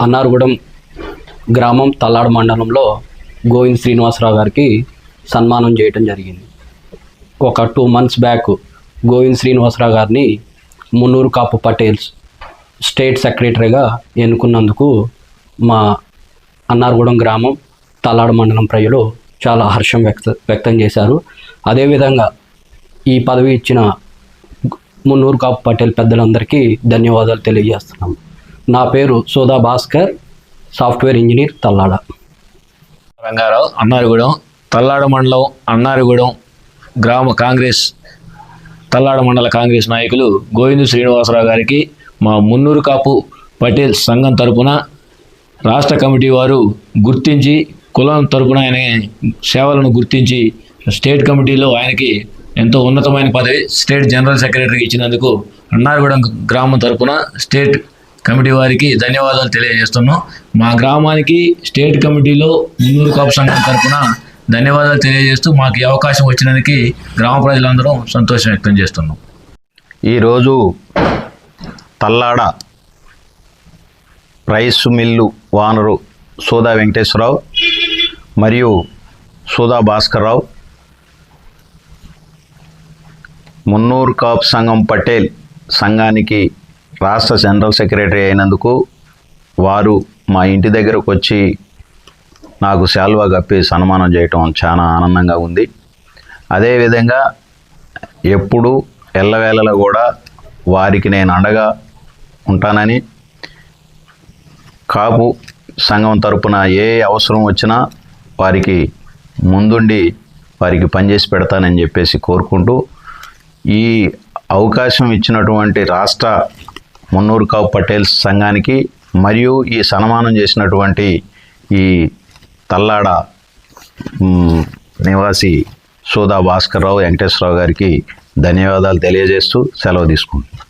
అన్నారగూడెం గ్రామం తల్లాడు మండలంలో గోవింద్ శ్రీనివాసరావు గారికి సన్మానం చేయటం జరిగింది. ఒక two months back Govind Srinivasa Rao గారిని మున్నూరు కాపు పటేల్స్ స్టేట్ సెక్రటరీగా ఎన్నుకున్నందుకు మా అన్నారగూడెం గ్రామం తల్లాడు మండలం ప్రజలు చాలా హర్షం వ్యక్త వ్యక్తం చేశారు. అదేవిధంగా ఈ పదవి ఇచ్చిన మున్నూరు కాపు పటేల్ పెద్దలందరికీ ధన్యవాదాలు తెలియజేస్తున్నాము నా పేరు సోదా భాస్కర్ సాఫ్ట్వేర్ ఇంజనీర్ తల్లాడ. రంగారావు అన్నారిగూడెం తల్లాడ మండలం అన్నారిగూడెం గ్రామ కాంగ్రెస్ తల్లాడ మండల కాంగ్రెస్ నాయకులు గోవిందు శ్రీనివాసరావు గారికి మా మున్నూరు కాపు పటేల్ సంఘం తరపున రాష్ట్ర కమిటీ వారు గుర్తించి కులం తరపున ఆయన సేవలను గుర్తించి స్టేట్ కమిటీలో ఆయనకి ఎంతో ఉన్నతమైన పదవి స్టేట్ జనరల్ సెక్రటరీ ఇచ్చినందుకు అన్నారగూడెం గ్రామం తరపున స్టేట్ కమిటీ వారికి ధన్యవాదాలు తెలియజేస్తున్నాం. మా గ్రామానికి స్టేట్ కమిటీలో మున్నూరు కాపు సంఘం తరఫున ధన్యవాదాలు తెలియజేస్తూ మాకు ఈ అవకాశం వచ్చినందుకు గ్రామ ప్రజలందరం సంతోషం వ్యక్తం చేస్తున్నాం. ఈరోజు తల్లాడ రైస్ మిల్లు వానరు సోదా వెంకటేశ్వరరావు మరియు సోదా భాస్కర్రావు మున్నూరు కాపు సంఘం పటేల్ సంఘానికి రాష్ట్ర జనరల్ సెక్రటరీ అయినందుకు వారు మా ఇంటి దగ్గరకు వచ్చి నాకు శాల్వా కప్పి సన్మానం చేయటం చాలా ఆనందంగా ఉంది. అదేవిధంగా ఎప్పుడు ఎల్లవేళలో కూడా వారికి నేను అండగా ఉంటానని కాపు సంఘం తరపున ఏ అవసరం వచ్చినా వారికి ముందుండి వారికి పనిచేసి పెడతానని చెప్పేసి కోరుకుంటూ ఈ అవకాశం ఇచ్చినటువంటి రాష్ట్ర మున్నూరుకావు పటేల్ సంఘానికి మరియు ఈ సన్మానం చేసినటువంటి ఈ తల్లాడ నివాసి సోదా భాస్కర్రావు వెంకటేశ్వరరావు గారికి ధన్యవాదాలు తెలియజేస్తూ సెలవు తీసుకుంటున్నాను.